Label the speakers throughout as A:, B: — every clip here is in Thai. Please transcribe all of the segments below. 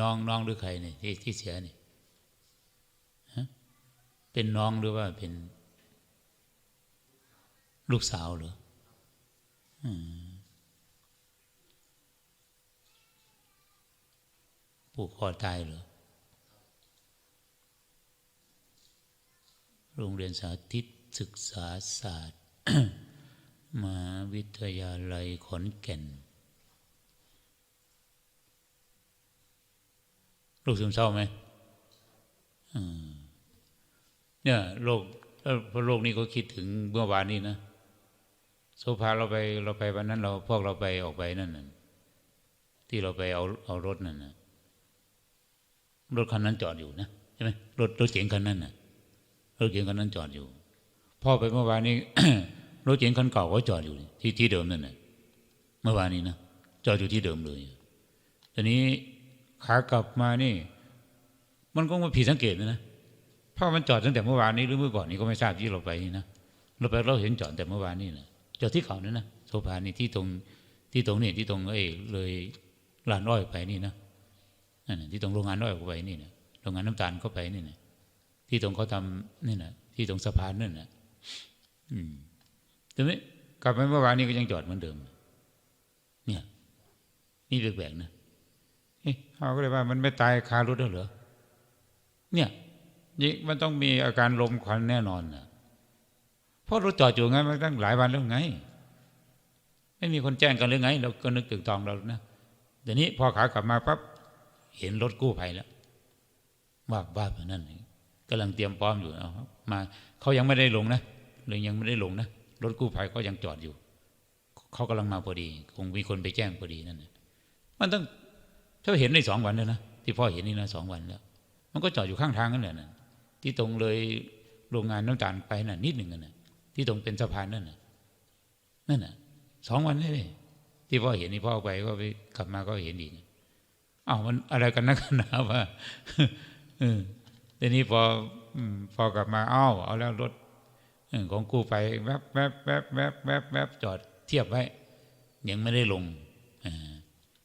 A: น้องน้องหรือใครเนี่ยที่ที่เสียนี่ฮะเป็นน้องหรือว่าเป็น ลูกสาวหรออืมผูกคอตายหรือโรงเรียนสาธิตศึกษาศาสตร์มหาวิทยาลัยขอนแก่น ลูกซึมเศร้าไหมเนี่ยโลกเพราะโลกนี้ก็คิดถึงเมื่อวานนี้นะโซฟาเราไปเราไปวันนั้น เราพวกเราไปออกไปนั่นน่ะที่เราไปเอาเอารถนั่นนะรถคันนั้นจอดอยู่นะใช่ไหมรถรถเก๋งคันนั้นน่ะรถเก๋งคันนั้นจอดอยู่พ่อไปเมื่อวานนี้รถเก๋งคันเก่าก็จอดอยู่ที่ที่เดิมนั่นน่ะเมื่อวานนี้นะจอดอยู่ที่เดิมเลยตอนนี้ ขากลับมานี่ มันก็มาผิดสังเกตนะนะเพราะมันจอดตั้งแต่เมื่อวานนี้หรือเมื่อก่อนนี้ก็ไม่ทราบที่เราไปนะเราไปเราเห็นจอดแต่เมื่อวานนี้นะจอดที่เขานั่นนะโซฟานี่ที่ตรงที่ตรงนี่ที่ตรงเอ้ยเลยลานอ้อยไปนี่นะนั่นะที่ตรงโรงงานอ้อยไปนี่นะโรงงานน้ำตาลเข้าไปนี่นะที่ตรงเขาทำนี่นะที่ตรงสะพานนั่นนะอืมแต่ไม่กลับไปเมื่อวานนี้ก็ยังจอดเหมือนเดิม เนี่ย นี่แปลกๆนะ เขาก็เลยว่ามันไม่ตายคารถเหรอเนี่ยนี่มันต้องมีอาการลมควันแน่นอนนะเพราะรถจอดอยู่ไงมันตั้งหลายวันแล้วไง ไม่มีคนแจ้งกันหรือไง เราก็นึกถึงตองเรานะเดี๋ยวนี้พอขากลับมาปั๊บเห็นรถกู้ภัยแล้วว่าบ้าแบบนั้นเองกำลังเตรียมพร้อมอยู่เอามาเขายังไม่ได้ลงนะเลยยังไม่ได้ลงนะรถกู้ภัยเขายังจอดอยู่ เขากำลังมาพอดี คงมีคนไปแจ้งพอดีนั่นนะมันต้อง ถ้าเห็นในสองวันแล้วนะที่พ่อเห็นนี่นะสองวันแล้ว มันก็จอดอยู่ข้างทางนั่นแหละนะที่ตรงเลยโรงงานน้ำตาลไปน่ะนิดหนึ่งนะที่ตรงเป็นสะพานนั่นน่ะนั่นน่ะสองวันเลยที่พ่อเห็นนี่พ่อไปก็ไปกลับมาก็เห็นอีกอ้าวมันอะไรกันนักหนาว่าเออทีนี้พอพอกลับมาอ้าวเอาแล้วรถอของกูไปแวบแวบแวบแวบแวบแวบจอดเทียบไว้ยังไม่ได้ลงอ่า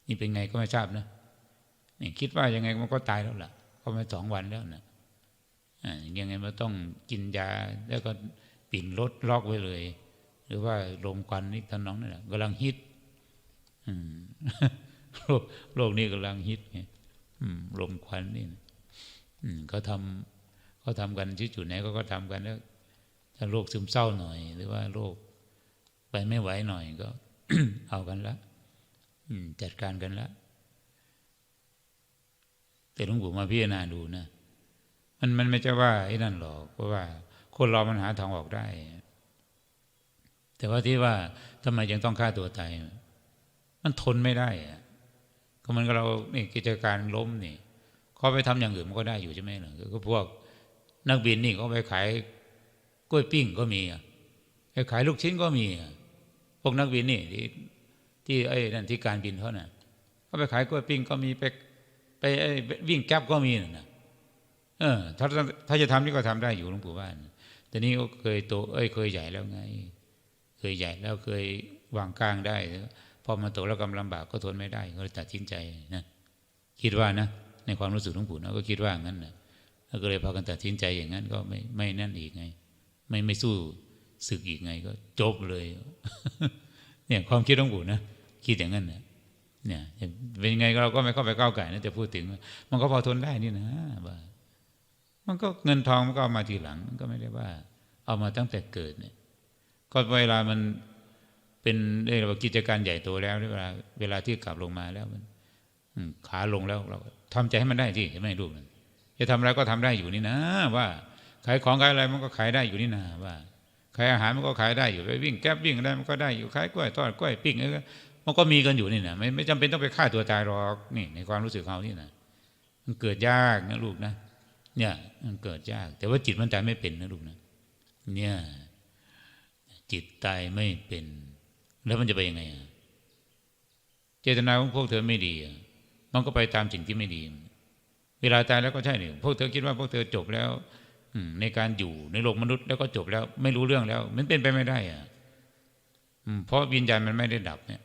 A: นี่เป็นไงก็ไม่ทราบนะ นี่คิดว่ายังไงมันก็ตายแล้วล่ะเพราะมันสองวันแล้วนะอ่ายังไงมันต้องกินยาแล้วก็ปิ่นรถล็อกไว้เลย หรือว่าลมควันนี่ท่านน้องนี่แหละกำลังฮิตโรคโรคนี้กำลังฮิตไงลมควันนี่นะอืมเขาทำเขาทำกันที่จุดไหนก็ก็ทำกันแล้วถ้าโรคซึมเศร้าหน่อย หรือว่าโรคไปไม่ไหวหน่อยก็เอากันละอืมจัดการกันละ แต่หลวงปู่มาพิจารณาดูนะมันมันไม่ใช่ว่าไอ้นั่นหรอกเพราะว่า คนเรามันหาทางออกได้ แต่ว่าที่ว่าทำไมยังต้องฆ่าตัวตายมันทนไม่ได้อะก็มันก็เรานี่กิจการล้มนี่เขาไปทำอย่างอื่นมันก็ได้อยู่ใช่ไหมล่ะก็พวกนักบินนี่เขาไปขายกล้วยปิ้งก็มีอะไปขายลูกชิ้นก็มีอพวกนักบินนี่ที่ที่ไอ้นั่นที่การบินเขาน่ะเขาไปขายกล้วยปิ้งก็มีไป ไปวิ่งแก๊บก็มีนะเออถ้าถ้าจะทำนี่ก็ทำได้อยู่หลวงปู่บ้านแต่นี้ก็เคยโตเอ้ยเคยใหญ่แล้วไง เคยใหญ่แล้วเคยวางกลางได้พอมาโตแล้วกำลำบากก็ทนไม่ได้ก็เลยตัดสินใจนะคิดว่านะ ในความรู้สึกหลวงปู่นะก็คิดว่างั้นนะแล้วก็เลยพากันตัดสินใจอย่างนั้น ก็ไม่ไม่นั่นอีกไง ไม่ไม่สู้ศึกอีกไงก็จบเลย เนี่ยความคิดหลวงปู่นะคิดอย่างนั้นนะ เนี่ยเป็นไงเราก็ไม่เข้าไปก้าวไก่นะแต่พูดถึง มันก็พอทนได้นี่นะว่ามันก็เงินทองมันก็เอามาทีหลังมันก็ไม่ได้ว่า เอามาตั้งแต่เกิดเนี่ย ก็เวลามันเป็นเรียกว่ากิจการใหญ่โตแล้วเวลาเวลาที่กลับลงมาแล้วมันขาลงแล้วเราทำใจให้มันได้ที่ใช่ไหมลูกจะทำอะไรก็ทำได้อยู่นี่นะ ว่าขายของขายอะไรมันก็ขายได้อยู่นี่นะว่าขายอาหารมันก็ขายได้อยู่ไปวิ่งแก๊บวิ่งอะไรมันก็ได้อยู่ขายกล้วยทอดกล้วยปิ้งอะไร มันก็มีกันอยู่นี่นะไม่ไม่จำเป็นต้องไปฆ่าตัวตายหรอกนี่ ในความรู้สึกเขานี่นะมันเกิดยากนะลูกนะเนี่ยมันเกิดยาก แต่ว่าจิตมันตายไม่เป็นนะลูกนะเนี่ยจิตตายไม่เป็น แล้วมันจะไปยังไงเจตนาของพวกเธอไม่ดีมันก็ไปตามสิ่งที่ไม่ดี เวลาตายแล้วก็ใช่เนี่ยพวกเธอคิดว่าพวกเธอจบแล้วในการอยู่ในโลกมนุษย์แล้วก็จบแล้ว ไม่รู้เรื่องแล้ว มันเป็นไปไม่ได้อะเพราะวิญญาณมันไม่ได้ดับเนี่ย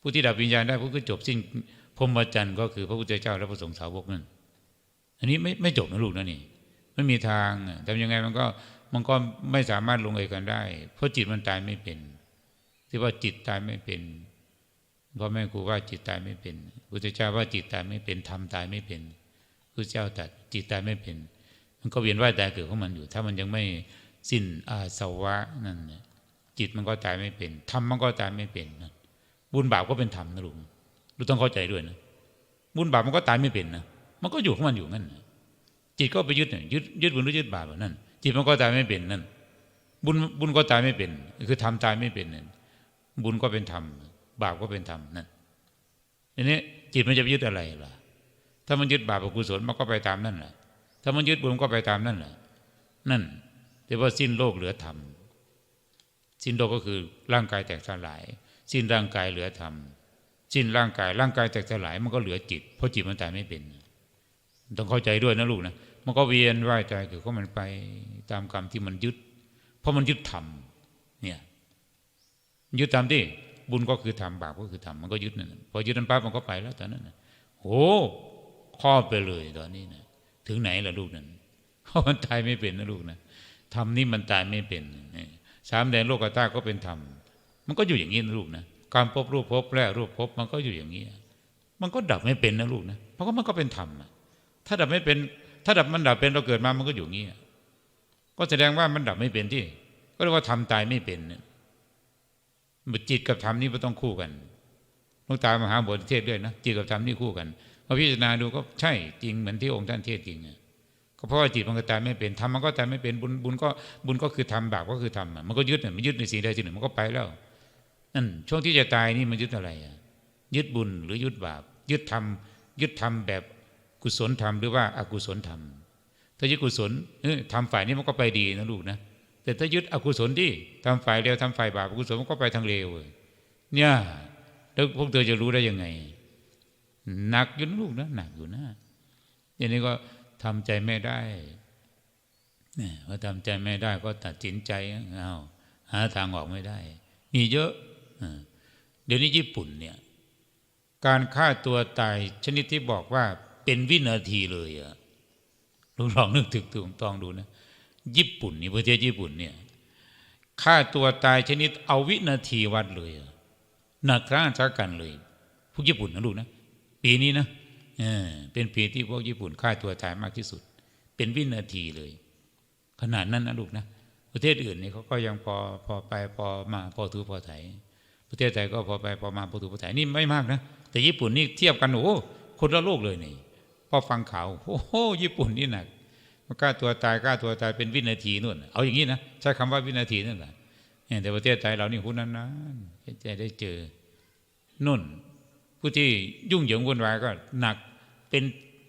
A: ผู้ที่ดับวิญญาณได้ผู้คือจบสิ้นพรหมจรรย์ก็คือพระพุทธเจ้าและพระสงฆ์สาวกนั่นอันนี้ไม่ไม่จบนะลูกนะนี่ไม่มีทางทำยังไงมันก็มันก็ไม่สามารถลงเอยกันได้ เพราะจิตมันตายไม่เป็น ที่ว่าจิตตายไม่เป็นพ่อแม่ครูว่าจิตตายไม่เป็นพุทธเจ้าว่าจิตตายไม่เป็นธรรมตายไม่เป็นพระเจ้าตัดจิตตายไม่เป็น มันก็เวียนว่ายตายเกิดของมันอยู่ ถ้ามันยังไม่สิ้นอาสวะนั่นน่ะจิตมันก็ตายไม่เป็นธรรมมันก็ตายไม่เป็นนะ บุญบาปก็เป็นธรรมนะลุงลูกต้องเข้าใจด้วยนะบุญบาปมันก็ตายไม่เป็นนะมันก็อยู่ของมันอยู่งั้นจิตก็ไปยึดเนี่ยยึดยึดบุญหรือยึดบาปแบบนั่นจิตมันก็ตายไม่เป็นนั่นบุญบุญก็ตายไม่เป็น คือทำตายไม่เป็นนั่นบุญก็เป็นธรรมบาปก็เป็นธรรมนั่นทีนี้จิตมันจะไปยึดอะไรล่ะ ถ้ามันยึดบาปอกุศลมันก็ไปตามนั่นแหละถ้ามันยึดบุญก็ไปตามนั่นแหละนั่นแต่ว่าสิ้นโลกเหลือธรรมสิ้นโลกก็คือร่างกายแตกสลาย สิ้นร่างกายเหลือธรรมสิ้นร่างกายร่างกายแตกสลายมันก็เหลือจิต เพราะจิตมันตายไม่เป็น ต้องเข้าใจด้วยนะลูกนะมันก็เวียนว่ายตายเกิดก็มันไปตามกรรมที่มันยึด เพราะมันยึดธรรมเนี่ยยึดตามที่บุญก็คือธรรมบาปก็คือธรรมมันก็ยึดนั่นพอยึดนั้นปั๊บมันก็ไปแล้วตอนนั้นโอ้ครอบไปเลยตอนนี้นะถึงไหนล่ะลูกนั้นเพราะมันตายไม่เป็นนะลูกนะธรรมนี่มันตายไม่เป็นสามแดนโลกธาตุก็เป็นธรรม มันก็อยู่อย่างนี้นะลูกนะการพบรูปพบแรกรูปพบมันก็อยู่อย่างนี้ มันก็ดับไม่เป็นนะลูกนะเพราะว่ามันก็เป็นธรรมอะถ้าดับไม่เป็น ถ้าดับมันดับเป็นเราเกิดมามันก็อยู่อย่างนี้ก็แสดงว่ามันดับไม่เป็นที่ ก็เรียกว่าทำตายไม่เป็นเนี่ยจิตกับธรรมนี่มันต้องคู่กันหลวงตามหาบทเทศด้วยนะจิตกับธรรมนี่คู่กันพอพิจารณาดูก็ใช่จริงเหมือนที่องค์ท่านเทศจริงอะก็เพราะว่าจิตมันก็ตายไม่เป็นธรรมมันก็ตายไม่เป็นบุญบุญก็บุญก็คือธรรมบาปก็คือธรรมอะมันก็ยึดเนี่ยมันยึดในสิ่งใดสิ่งหนึ่งมันก็ไปแล้ว นั่นช่วงที่จะตายนี่มันยึดอะไรอะยึดบุญหรือยึดบาป ยึดธรรมยึดธรรมแบบกุศลธรรมหรือว่าอากุศลธรรม ถ้ายึดกุศลทำฝ่ายนี้มันก็ไปดีนะลูกนะแต่ถ้ายึดอกุศลที่ทำฝ่ายเร็วทำฝ่ายบาปอกุศลมันก็ไปทางเร็วเนี่ยแล้วพวกเธอจะรู้ได้ยังไง หนักอยู่นะลูกนะหนักอยู่นะอย่างนี้ก็ทำใจไม่ได้เนี่ยพอทำใจไม่ได้ก็ตัดสินใจเอาหาทางออกไม่ได้ มีเยอะ เดี๋ยวนี้ญี่ปุ่นเนี่ยการฆ่าตัวตายชนิดที่บอกว่าเป็นวินาทีเลยอะลองลองนึกถึงถูกต้องดูนะ ญี่ปุ่นนี่ประเทศญี่ปุ่นเนี่ยฆ่าตัวตายชนิดเอาวินาทีวัดเลยหนักครั้งชักกันเลย พวกญี่ปุ่นนะลูกนะ ปีนี้นะเออเป็นปีที่พวกญี่ปุ่นฆ่าตัวตายมากที่สุด เป็นวินาทีเลย ขนาดนั้นนะลูกนะ ประเทศอื่นนี่เขาก็ยังพอพอไปพอมาพอถือพอไถ ประเทศไทยก็พอไปพอมาพอถือพอไถนี่ไม่มากนะ แต่ญี่ปุ่นนี่เทียบกันโอ้คนละโลกเลยนี่พอฟังข่าวโอ้โหญี่ปุ่นนี่หนักกล้าตัวตายกล้าตัวตายเป็นวินาทีนู่น เอาอย่างนี้นะใช้คำว่าวินาทีนั่นแหละแต่ประเทศไทยเรานี่หุ้นนั้นๆจะได้เจอนุ่น ผู้ที่ยุ่งเหยิงวุ่นวายก็หนักเป็น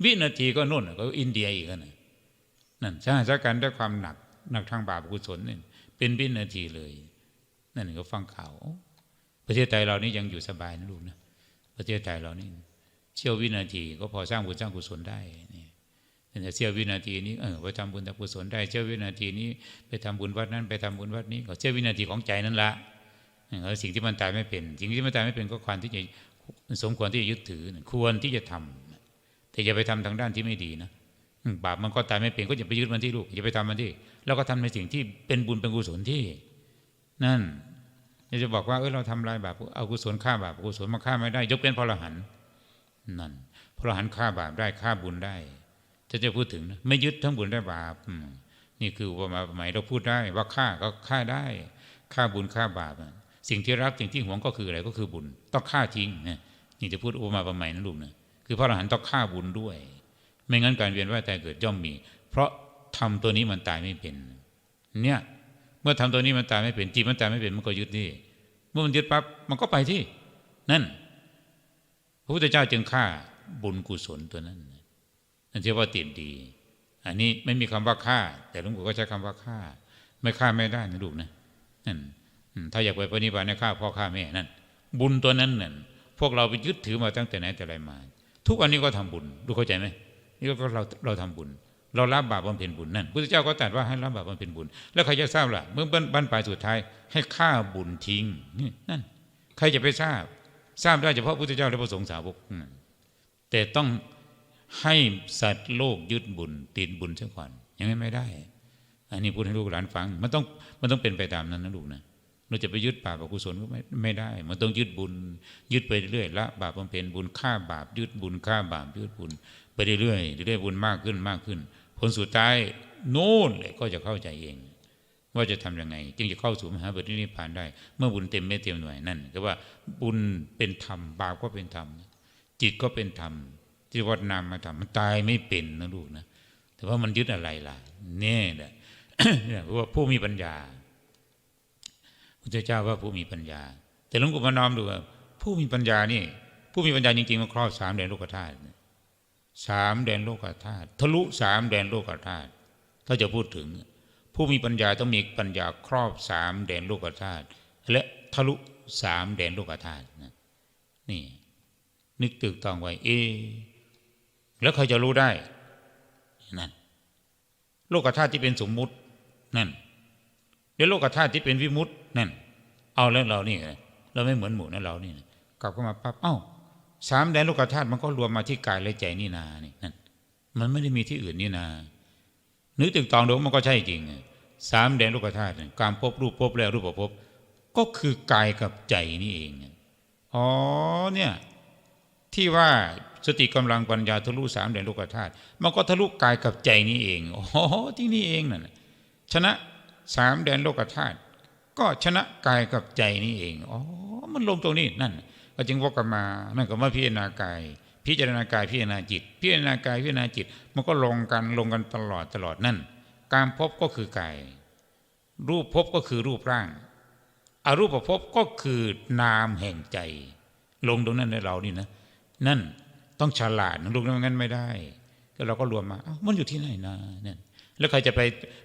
A: วินาทีก็นุ่นก็อินเดียอีกนะนั่นใช้กันด้วยความหนักหนักทางบาปกุศลนี่เป็นวินาทีเลย นั่นก็ฟังข่าว ประเทศไทยเรานี่ยังอยู่สบายนะลูกนะประเทศไทยเรานี่เชี่ยววินาทีก็พอสร้างบุญสร้างกุศลได้นี่แต่เชี่ยววินาทีนี้เออไปทำบุญทำกุศลได้เชี่ยววินาทีนี้ไปทำบุญวัดนั้นไปทำบุญวัดนี้ก็เชี่ยววินาทีของใจนั่นละแล้วสิ่งที่มันตายไม่เป็น สิ่งที่มันตายไม่เป็นก็ควรที่จะสมควรที่จะยึดถือ ควรที่จะทำแต่อย่าไปทำทางด้านที่ไม่ดีนะบาปมันก็ตายไม่เป็นก็อย่าไปยึดมันที่ลูกอย่าไปทำมันที่ แล้วก็ทำในสิ่งที่เป็นบุญเป็นกุศลที่ นั่น จะบอกว่าเออเราทำลายบาปเอากุศลฆ่าบาปกุศลมาฆ่าไม่ได้ ยกเป็นพระอรหันต์นั่นพระอรหันต์ฆ่าบาปได้ฆ่าบุญได้จะจะพูดถึงนะไม่ยึดทั้งบุญได้บาปนี่คือว่ามาหมายเราพูดได้ว่าฆ่าก็ฆ่าได้ฆ่าบุญฆ่าบาปสิ่งที่รักสิ่งที่หวงก็คืออะไรก็คือบุญ ต้องฆ่าทิ้งนะนี่จะพูดอุปมาประไมยนะลูกนะคือพระอรหันต์ต้องฆ่าบุญด้วย ไม่งั้นการเวียนว่ายตายเกิดย่อมมี เพราะทำตัวนี้มันตายไม่เป็น เนี่ย เมื่อทำตัวนี้มันตายไม่เป็นจิตมันตายไม่เป็นมันก็ยึดนี่ เมื่อมันยึดปั๊บมันก็ไปที่ นั่น พระพุทธเจ้าจึงฆ่าบุญกุศลตัวนั้นนั่นเรียกว่าติดดี อันนี้ไม่มีคำว่าฆ่า แต่หลวงปู่ก็ใช้คำว่าฆ่า ไม่ฆ่าไม่ได้นะลูกนะนั่นถ้าอยากไปปฏิบัติในฆ่าพ่อฆ่าแม่นั่นบุญตัวนั้นนั่นพวกเราไปยึดถือมาตั้งแต่ไหนแต่ไรมา ทุกวันนี้ก็ทำบุญดูเข้าใจไหมนี่ก็เราเราทำบุญ เรารับบาปบำเพ็ญบุญนั่นพระเจ้าก็ตรัสว่าให้รับบาปบำเพ็ญบุญ แล้วใครจะทราบล่ะเมื่อบั้นปลายสุดท้ายให้ฆ่าบุญทิ้งนี่นั่นใครจะไปทราบ ทราบได้เฉพาะพุทธเจ้าและพระสงฆ์สาวกแต่ต้องให้สัตว์โลกยึดบุญติดบุญซะก่อนยังไม่ไม่ได้ อันนี้พูดให้ลูกหลานฟัง มันต้องมันต้องเป็นไปตามนั้นนะลูกนะเราจะไปยึดบาปอกุศลก็ไม่ไม่ได้ มันต้องยึดบุญ ยึดไปเรื่อยละบาปบำเพ็ญบุญฆ่าบาปยึดบุญฆ่าบาปยึดบุญ ไปเรื่อยเรื่อยบุญมากขึ้นมากขึ้น ผลสุดท้ายโน่นเลยก็จะเข้าใจเอง ว่าจะทำยังไง จึงจะเข้าสู่มหาปรินิพพานได้ เมื่อบุญเต็มเม็ดเต็มหน่วยนั่นก็ว่าบุญเป็นธรรมบาปก็เป็นธรรมจิตก็เป็นธรรมที่วัดนามมาทำมันตายไม่เป็นนะลูกนะแต่ว่ามันยึดอะไรล่ะเนี่ยแหละเนี่ยเพราะว่าผู้มีปัญญาพระเจ้าว่าผู้มีปัญญา แต่หลวงปู่มานอมดูว่าผู้มีปัญญานี่ ผู้มีปัญญาจริงๆมันครอบสามแดนโลกธาตุ สามแดนโลกธาตุทะลุสามแดนโลกธาตุถ้าจะพูดถึง ผู้มีปัญญาต้องมีปัญญาครอบสามแดนโลกธาตุและทะลุสามแดนโลกธาตุนี่ นึกตึกตองไว้เอ แล้วใครจะรู้ได้นั่นโลกธาตุที่เป็นสมมุตินั่นแล้วโลกธาตุที่เป็นวิมุตตินั่น เอาแล้วเรานี่เราไม่เหมือนหมู่นะเรานี่กลับเข้ามาปั๊บเอ้า สามแดนโลกธาตุมันก็รวมมาที่กายและใจนี่นานี่นั่นมันไม่ได้มีที่อื่นนี่นานึกตึกตองดูมันก็ใช่จริงสามแดนโลกธาตุการพบรูปพบแล้วรูปพบก็คือกายกับใจนี่เองอ๋อเนี่ยที่ว่าสติกำลังปัญญาทะลุสามแดนโลกธาตุมันก็ทะลุกายกับใจนี่เองอ๋อที่นี่เองนั่นชนะสามแดนโลกธาตุก็ชนะกายกับใจนี่เองอ๋อมันลงตรงนี้นั่น ก็จึงวกกลับมา นั่นก็มาพิจารณากาย พิจารณากายพิจารณาจิต พิจารณากายพิจารณาจิต มันก็ลงกันลงกันตลอดตลอดนั่น การพบก็คือกาย รูปพบก็คือรูปร่าง อรูปภพก็คือนามแห่งใจ ลงตรงนั้นในเรานี่นะ นั่นต้องฉลาดนะลูกนั้นไม่ได้ ก็เราก็รวมมาามันอยู่ที่ไหนนะเนั่นแล้วใครจะไป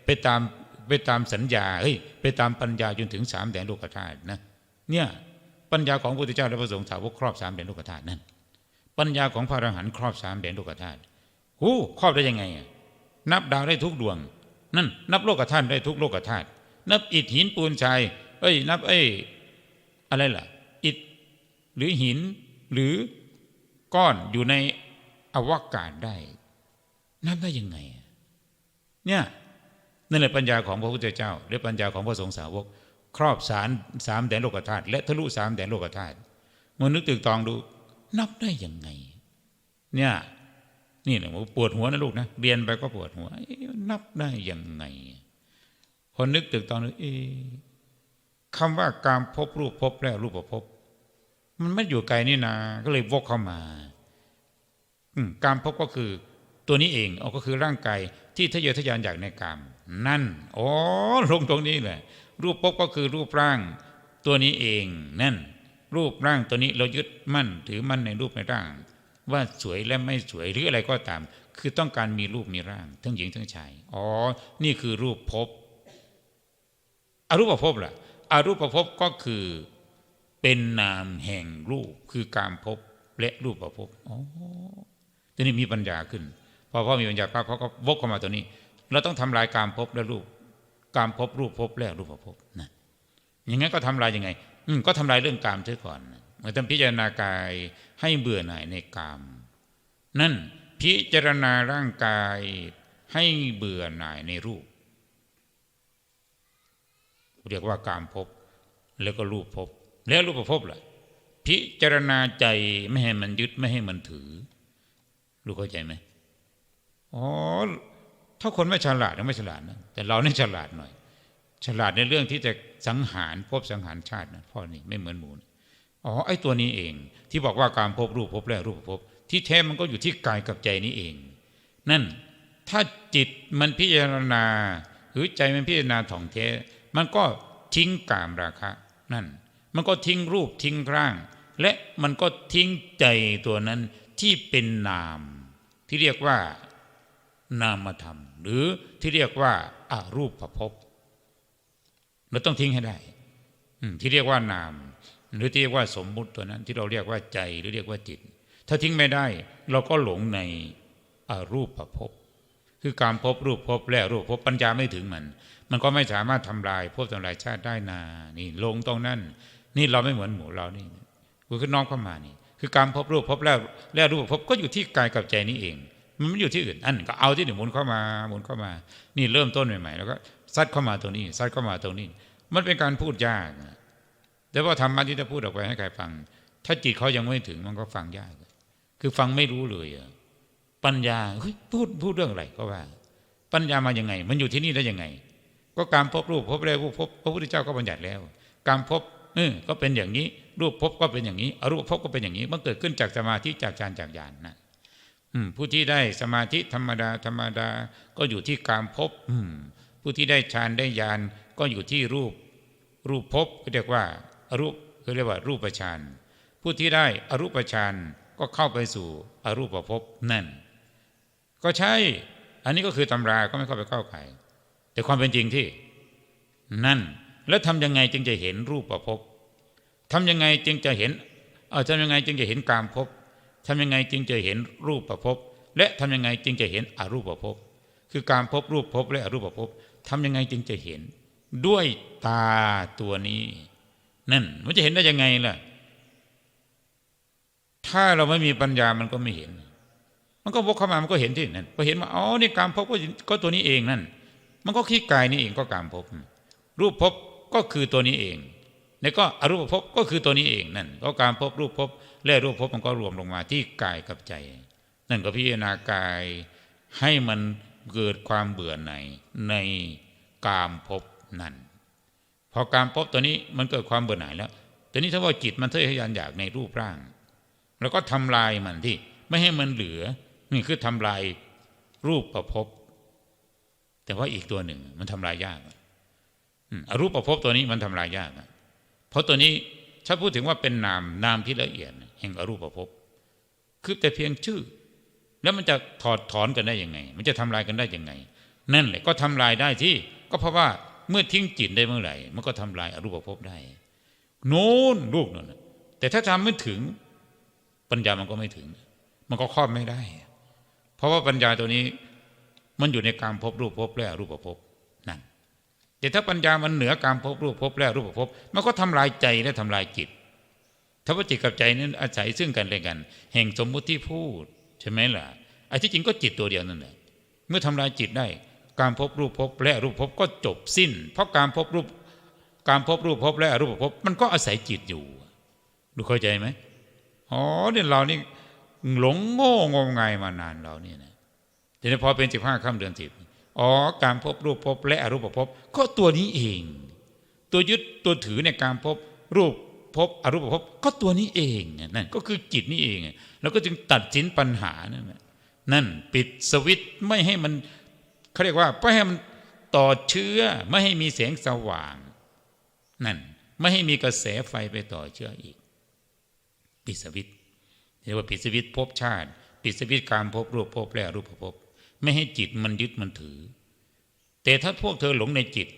A: ไปตามไปตามสัญญาเฮ้ยไปตามปัญญาจนถึงสามแดนโลกธาตุนะเนี่ย ปัญญาของพระพุทธเจ้าและพระสงฆ์สาวกครอบสามแดนโลกธาตุนั่นปัญญาของพระอรหันต์ครอบสามแดนโลกธาตุหูครอบได้ยังไงนับดาวได้ทุกดวง นั่น นับโลกธาตุได้ทุกโลกธาตุนับอิฐหินปูนทรายเอ้ย นับเอ้ยอะไรล่ะ อิฐหรือหินหรือก้อนอยู่ในอวกาศได้ นับได้ยังไง เนี่ยนั่นแหละปัญญาของพระพุทธเจ้าและปัญญาของพระสงฆ์สาวก ครอบสารสามแดนโลกธาตุและทะลุสามแดนโลกธาตุมันนึกตึกตองดู นับได้ยังไง เนี่ย นี่แหละปวดหัวนะลูกนะเรียนไปก็ปวดหัวนับได้ยังไง พอนึกตึกตองดูเอคำว่าการพบรูปพบแล้วรูปพบ มันไม่อยู่ไกลนี่นา ก็เลยวกเข้ามาการพบก็คือตัวนี้เองเอาก็คือร่างกายที่ทะเยอทะยานอยากในกาม นั่นอ๋อลงตรงนี้แหละรูปภพก็คือรูปร่างตัวนี้เองนั่น รูปร่างตัวนี้เรายึดมั่นถือมั่นในรูปในร่าง ว่าสวยและไม่สวยหรืออะไรก็ตาม คือต้องการมีรูปมีร่าง ทั้งหญิงทั้งชายอ๋อ นี่คือรูปภพอรูปภพล่ะอรูปภพก็คือเป็นนามแห่งรูปคือการพบและรูปประพบอ๋อทีนี้มีปัญญาขึ้นพอพ่อมีปัญญาปั๊บเขาก็วกเข้ามาตัวนี้ เราต้องทำลายการพบและรูปการพบรูปพบและรูปพบนะอย่างงั้นก็ทำลายยังไง อืก็ทำลายเรื่องกามเสียก่อนเมื่อทำพิจารณากายให้เบื่อหน่ายในกาม นั่นพิจารณาร่างกายให้เบื่อหน่ายในรูป เรียกว่าการพบแล้วก็รูปพบ แล้วรูปพบล่ะพิจารณาใจไม่ให้มันยึดไม่ให้มันถือ รู้เข้าใจไหมอ๋อ ถ้าคนไม่ฉลาดก็ไม่ฉลาดนะแต่เราเนี่ยฉลาดหน่อย ฉลาดในเรื่องที่จะสังหารพบสังหารชาตินะพ่อนี่ไม่เหมือนหมูอ๋อไอ้ตัวนี้เอง ที่บอกว่าการพบรูปพบแล้วรูปพบ ที่แท้มันก็อยู่ที่กายกับใจนี้เอง นั่นถ้าจิตมันพิจารณา หรือใจมันพิจารณาถ่องแท้ มันก็ทิ้งกามราคะ นั่น มันก็ทิ้งรูปทิ้งร่าง และมันก็ทิ้งใจตัวนั้นที่เป็นนาม ที่เรียกว่า นามธรรม หรือที่เรียกว่าอารูปภพเราต้องทิ้งให้ได้ที่เรียกว่านาม หรือที่เรียกว่าสมมุติตัวนั้น ที่เราเรียกว่าใจหรือเรียกว่าจิต ถ้าทิ้งไม่ได้ เราก็หลงในอารูปภพคือการพบรูปพบแล้วรูปพบปัญญาไม่ถึงมัน มันก็ไม่สามารถทำลายพวกทำลายชาติได้นา นี่ลงตรงนั้น นี่เราไม่เหมือนหมูเรานี่กูขึ้นน้องเข้ามานี่ คือการพบรูปพบแล้วแล้วรูปพบก็อยู่ที่กายกับใจนี้เอง มันไม่อยู่ที่อื่นอันก็เอาที่หนึ่งหมุนเข้ามาหมุนเข้ามา นี่เริ่มต้นใหม่ๆ แล้วก็ซัดเข้ามาตรงนี้ซัดเข้ามาตรงนี้ มันเป็นการพูดยากแต่ว่าธรรมะที่จะพูดออกไปให้ใครฟัง ถ้าจิตเขายังไม่ถึงมันก็ฟังยาก คือฟังไม่รู้เลยปัญญาเฮ้ยพูดพูดเรื่องอะไรก็ว่า ปัญญามายังไง มันอยู่ที่นี่ได้ยังไง ก็การพบรูปพบแล้วพบพระพุทธเจ้าก็บัญญัติแล้ว การพบเออก็เป็นอย่างนี้ รูปพบก็เป็นอย่างนี้อรูปพบก็เป็นอย่างนี้ มันเกิดขึ้นจากสมาธิจากฌานจากญาณนะ ผู้ที่ได้สมาธิธรรมดาธรรมดา ก็อยู่ที่การพบผู้ที่ได้ฌานได้ญาณก็อยู่ที่รูป รูปพบเรียกว่าอรูปคือเรียกว่ารูปฌานผู้ที่ได้อรูปฌานก็เข้าไปสู่อรูปภพนั่น ก็ใช่ อันนี้ก็คือตำราก็ไม่เข้าไปเข้าใครแต่ความเป็นจริงที่ นั่น แล้วทำยังไงจึงจะเห็นรูปประพบทำยังไงจึงจะเห็น เออทำยังไงจึงจะเห็นกามภพ ทำยังไงจึงจะเห็นรูปประพบและทำยังไงจึงจะเห็นอรูปประพบคือการพบรูปภพและอรูปประพบทำยังไงจึงจะเห็น ด้วยตาตัวนี้ นั่นมันจะเห็นได้ยังไงล่ะ ถ้าเราไม่มีปัญญามันก็ไม่เห็น มันก็วกเข้ามามันก็เห็นที่นั่นพอเห็นว่าอ๋อนี่การพบก็ก็ตัวนี้เองนั่น มันก็ขี้กายนี่เองก็การพบ รูปพบก็คือตัวนี้เอง แล้วก็อรูปภพก็คือตัวนี้เองนั่นก็การพบรูปพบและรูปพบมันก็รวมลงมาที่กายกับใจ นั่นก็พิจารณากายให้มันเกิดความเบื่อในในกามภพนั่นพอการพบตัวนี้มันเกิดความเบื่อหน่ายแล้วแต่นี้ถ้าว่าจิตมันทะเยทะยานอยากในรูปร่าง แล้วก็ทำลายมันที่ไม่ให้มันเหลือนี่คือทำลายรูปประพบแต่ว่าอีกตัวหนึ่งมันทำลายยากอรูปประพบตัวนี้มันทำลายยาก เพราะตัวนี้ถ้าพูดถึงว่าเป็นนามนามที่ละเอียดแห่งอรูปประพคือแต่เพียงชื่อ แล้วมันจะถอดถอนกันได้ยังไง มันจะทำลายกันได้ยังไง นั่นแหละก็ทำลายได้ที่ ก็เพราะว่าเมื่อทิ้งจิตได้เมื่อไหร่ มันก็ทำลายอรูปภพได้ โน้นลูกนั่นแต่ถ้าทำไม่ถึงปัญญามันก็ไม่ถึง มันก็ครอบไม่ได้ เพราะว่าปัญญาตัวนี้มันอยู่ในการพบรูปพบและรูปภพ แต่ถ้าปัญญามันเหนือการพบรูปพบและรูปภพมันก็ทำลายใจและทำลายจิตถ้าว่าจิตกับใจนั้นอาศัยซึ่งกันและกัน แห่งสมมุติที่พูดใช่ไหมล่ะไอ้ที่จริงก็จิตตัวเดียวนั่นแหละเมื่อทำลายจิตได้ การพบรูปพบและรูปพบก็จบสิ้น เพราะการพบรูป การพบรูปพบและรูปพบมันก็อาศัยจิตอยู่ดูเข้าใจไหมอ๋อเนี่ยเรานี่หลงโง่งมงายมานานเราเนี่ยนะแต่พอเป็นสิบห้าค่ำเดือนสิบ อ๋อการพบรูปพบและอรูปพบก็ตัวนี้เอง ตัวยึดตัวถือในการพบรูปพบอรูปพบก็ตัวนี้เองนั่นก็คือจิตนี่เองแล้วก็จึงตัดสินปัญหานั่นนั่นปิดสวิตไม่ให้มันเขาเรียกว่าไม่ให้มันต่อเชื้อไม่ให้มีแสงสว่าง นั่นไม่ให้มีกระแสไฟไปต่อเชื้ออีก ปิดสวิตเรียกว่าปิดสวิตพบชาติ ปิดสวิตการพบรูปพบและรูปพบ ไม่ให้จิตมันยึดมันถือ แต่ถ้าพวกเธอหลงในจิต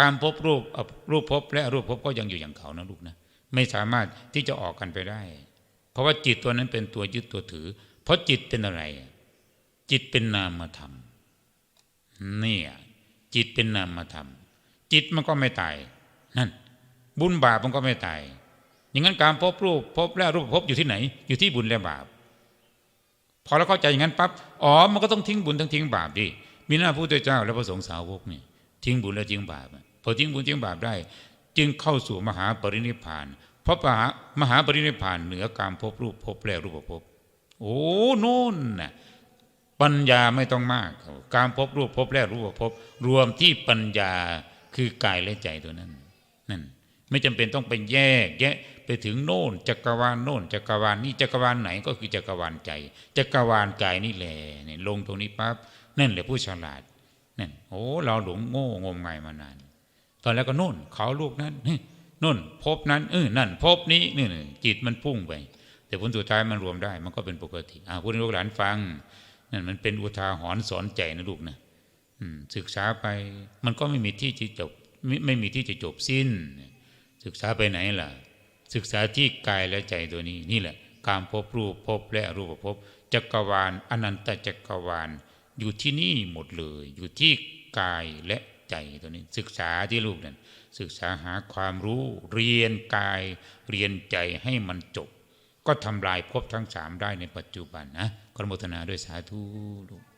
A: การพบรูปรูปพบและรูปพบก็ยังอยู่อย่างเขานะลูกนะ ไม่สามารถที่จะออกกันไปได้ เพราะว่าจิตตัวนั้นเป็นตัวยึดตัวถือ เพราะจิตเป็นอะไร จิตเป็นนามธรรมนี่จิตเป็นนามธรรม จิตมันก็ไม่ตายนั่น บุญบาปมันก็ไม่ตายอย่างนั้นการพบรูปพบและรูปพบอยู่ที่ไหน อยู่ที่บุญและบาป พอเราเข้าใจอย่างนั้นปั๊บอ๋อมันก็ต้องทิ้งบุญทั้งทิ้งบาปดิมีหน้าพระพุทธเจ้า และพระสงฆ์สาวกนี่ทิ้งบุญและทิ้งบาปพอทิ้งบุญทิ้งบาปได้ จึงเข้าสู่มหาปรินิพานเพราะมหามหาปรินิพานเหนือการพบรูปพบและรูปพบโอ้โน่นน่ะปัญญาไม่ต้องมาก การพบรูปพบและรูปพบ รวมที่ปัญญาคือกายและใจตัวนั้นนั่นไม่จำเป็นต้องไปแยกแยะ ไปถึงโน่นจักรวาลโน่นจักรวาลนี่จักรวาลไหนก็คือจักรวาลใจจักรวาลกายนี่แหละเนี่ยลงตรงนี้ปั๊บนั่นแหละผู้ฉลาดนั่นโอ้เราหลงโง่งมงายมานาน ตอนแล้วก็โน่นเขาลูกนั้นน่นพบนั้นเออนั่นพบนี้นี่จิตมันพุ่งไป แต่ผลสุดท้ายมันรวมได้ มันก็เป็นปกติอ่าพูดให้ลูกหลานฟังนั่นมันเป็นอุทาหรณ์สอนใจนะลูกนะศึกษาไปมันก็ไม่มีที่จะจบไม่ไม่มีที่จะจบสิ้น ศึกษาไปไหนล่ะ ศึกษาที่กายและใจตัวนี้นี่แหละ การพบรูปพบและรูปพบจักรวาลอนันตจักรวาล อยู่ที่นี่หมดเลย อยู่ที่กายและใจตัวนี้ ศึกษาที่ลูกนั่นศึกษาหาความรู้เรียนกายเรียนใจให้มันจบ ก็ทำลายภพทั้งสามได้ในปัจจุบันนะกรมทนาด้วยสาธุลูก